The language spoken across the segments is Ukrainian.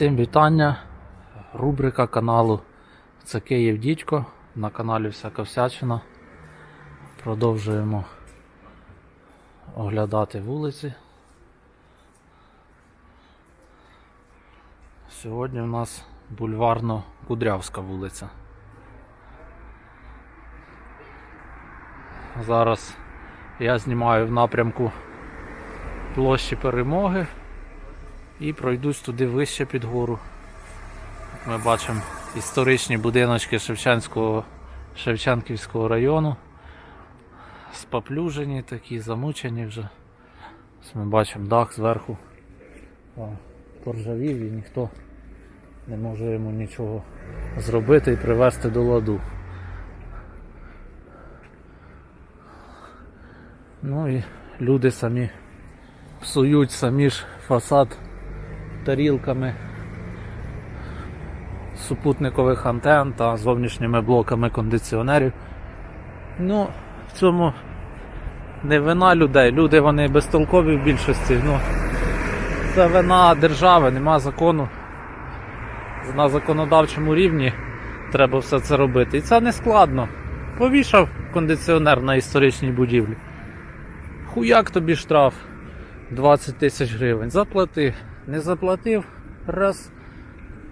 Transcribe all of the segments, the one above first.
Всім вітання. Рубрика каналу Це Київ Дідько. На каналі Всяка Всячина. Продовжуємо оглядати вулиці. Сьогодні у нас бульварно-Кудрявська вулиця. Зараз я знімаю в напрямку площі перемоги і пройдусь туди вище під гору. Ми бачимо історичні будиночки Шевченського, Шевченківського району. Споплюжені такі, замучені вже. Ось ми бачимо дах зверху. Поржавів і ніхто не може йому нічого зробити і привести до ладу. Ну і люди самі псують самі ж фасад тарілками супутникових антен та зовнішніми блоками кондиціонерів. Ну, в цьому не вина людей. Люди вони безтолкові в більшості. Ну, це вина держави, нема закону. На законодавчому рівні треба все це робити. І це не складно. Повішав кондиціонер на історичній будівлі. Хуяк тобі штраф 20 тисяч гривень. Заплати. Не заплатив, раз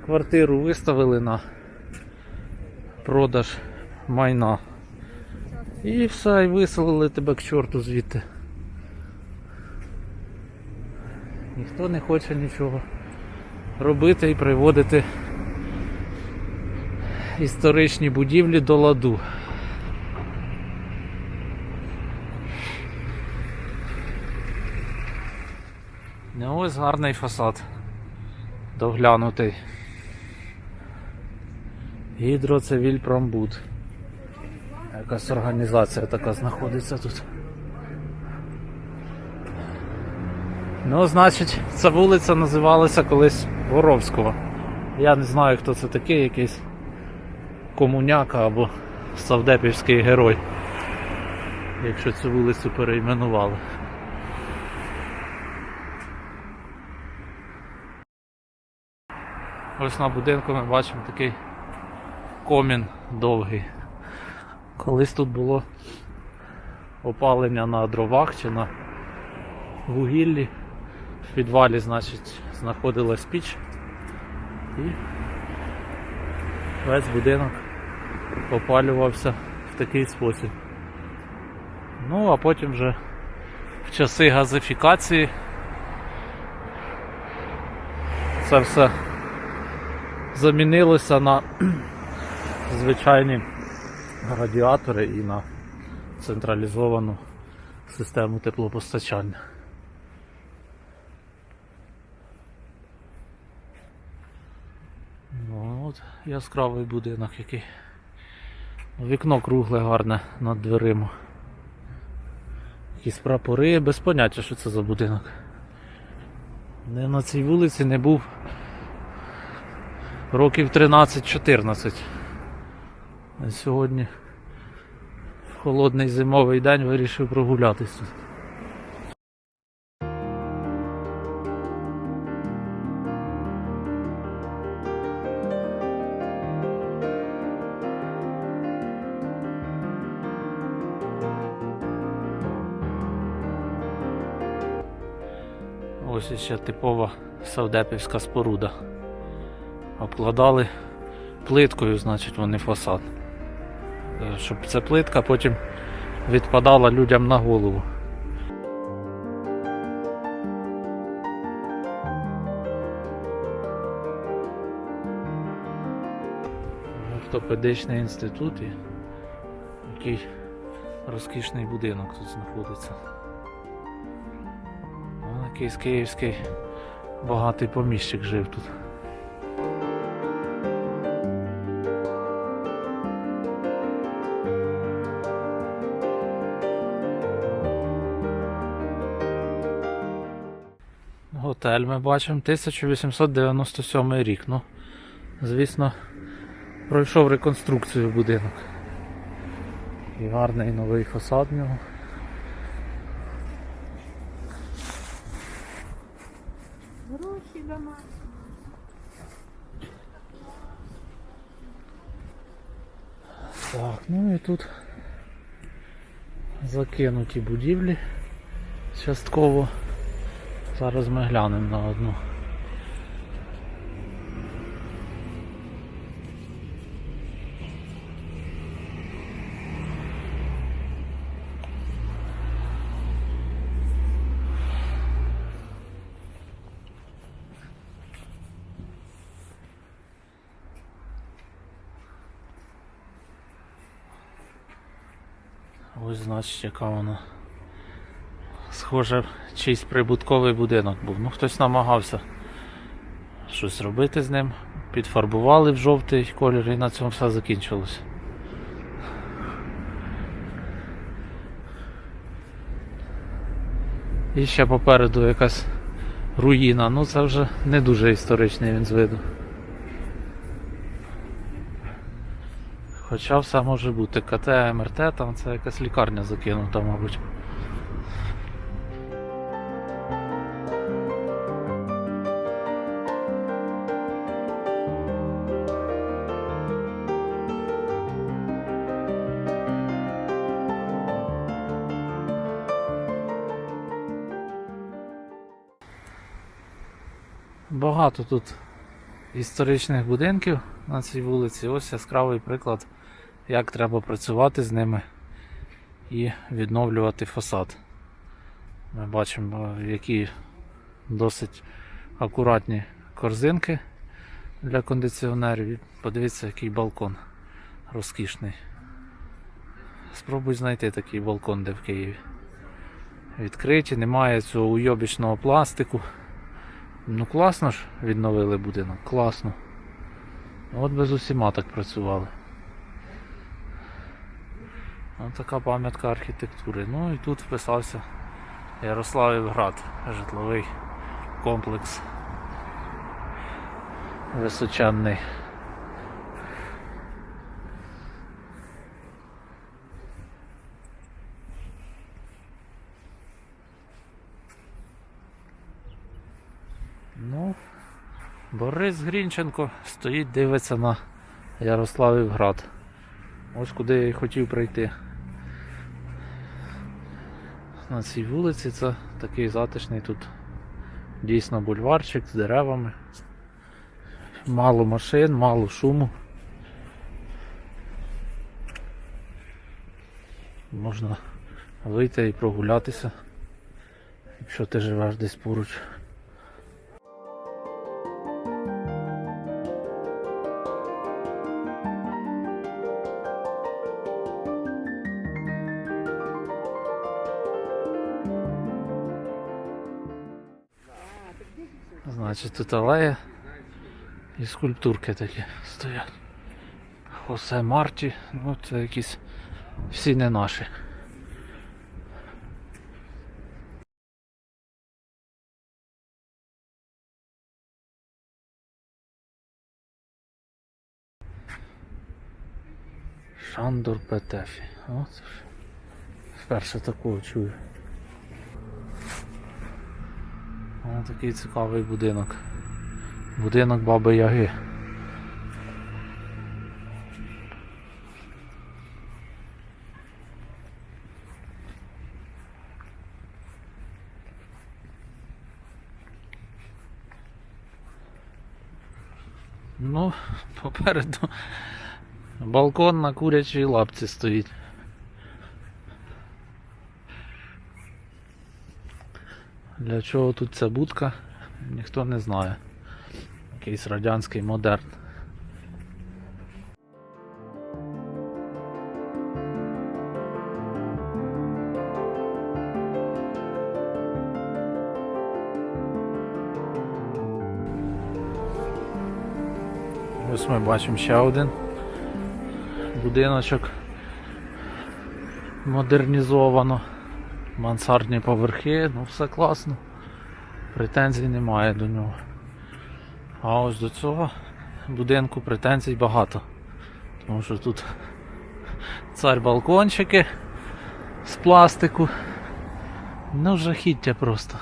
квартиру виставили на продаж майна. І все, і виселили тебе к чорту звідти. Ніхто не хоче нічого робити і приводити історичні будівлі до ладу. Ну ось гарний фасад. Доглянутий. Гідроцивільпромбуд. Якась організація така знаходиться тут. Ну, значить, ця вулиця називалася колись Воровського. Я не знаю, хто це такий, якийсь комуняка або Савдепівський герой. Якщо цю вулицю перейменували. Ось на будинку ми бачимо такий комін довгий. Колись тут було опалення на дровах чи на вугіллі. В підвалі, значить, знаходилась піч і весь будинок опалювався в такий спосіб. Ну, а потім вже в часи газифікації це все замінилося на звичайні радіатори і на централізовану систему теплопостачання. Ну, от яскравий будинок який. Вікно кругле гарне над дверима. Якісь прапори, без поняття, що це за будинок. Не на цій вулиці не був років 13-14. А Сьогодні в холодний зимовий день вирішив прогулятись тут. Ось іще типова савдепівська споруда. Обкладали плиткою, значить, вони фасад. Е, Щоб ця плитка потім відпадала людям на голову. Ортопедичний інститут і який розкішний будинок тут знаходиться. Якийсь київський багатий поміщик жив тут. Готель ми бачимо 1897 рік. Ну, Звісно, пройшов реконструкцію будинок. І гарний новий фасад в нього. Гроші дома. Так, ну і тут закинуті будівлі частково. Зараз ми глянемо на одну. Ось значить яка вона. Схоже, чийсь прибутковий будинок був. Ну хтось намагався щось робити з ним. Підфарбували в жовтий колір і на цьому все закінчилось. І ще попереду якась руїна. Ну це вже не дуже історичний він з виду. Хоча все може бути. КТ, МРТ, там це якась лікарня закинута, мабуть. Багато тут історичних будинків на цій вулиці. Ось яскравий приклад, як треба працювати з ними і відновлювати фасад. Ми бачимо, які досить акуратні корзинки для кондиціонерів. Подивіться, який балкон розкішний. Спробуй знайти такий балкон, де в Києві. Відкриті, немає цього уйобічного пластику. Ну класно ж відновили будинок, класно. От без усіма так працювали. Ось така пам'ятка архітектури. Ну і тут вписався Ярославівград, житловий комплекс. Височенний. Ну, Борис Грінченко стоїть, дивиться на Ярославівград. Ось куди я і хотів прийти. На цій вулиці це такий затишний тут дійсно бульварчик з деревами. Мало машин, мало шуму. Можна вийти і прогулятися, якщо ти живеш десь поруч. Значить, тут алея і скульптурки такі стоять. Хосе Марті, ну це якісь всі не наші. Шандор Петефі. О, це ж вперше такого чую. Такий цікавий будинок. Будинок Баби Яги. Ну, попереду балкон на курячій лапці стоїть. Для чого тут ця будка, ніхто не знає. Якийсь радянський модерн. Ось ми бачимо ще один будиночок модернізовано. Мансардні поверхи, ну все класно. Претензій немає до нього. А ось до цього будинку претензій багато. Тому що тут цар балкончики з пластику. Ну жахіття просто.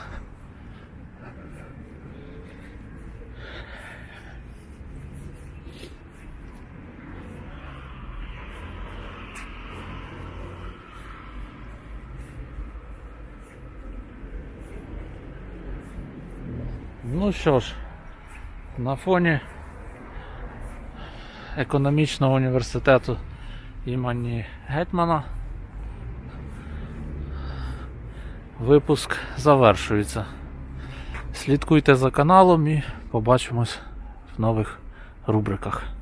Ну що ж, на фоні економічного університету імені Гетьмана випуск завершується. Слідкуйте за каналом і побачимось в нових рубриках.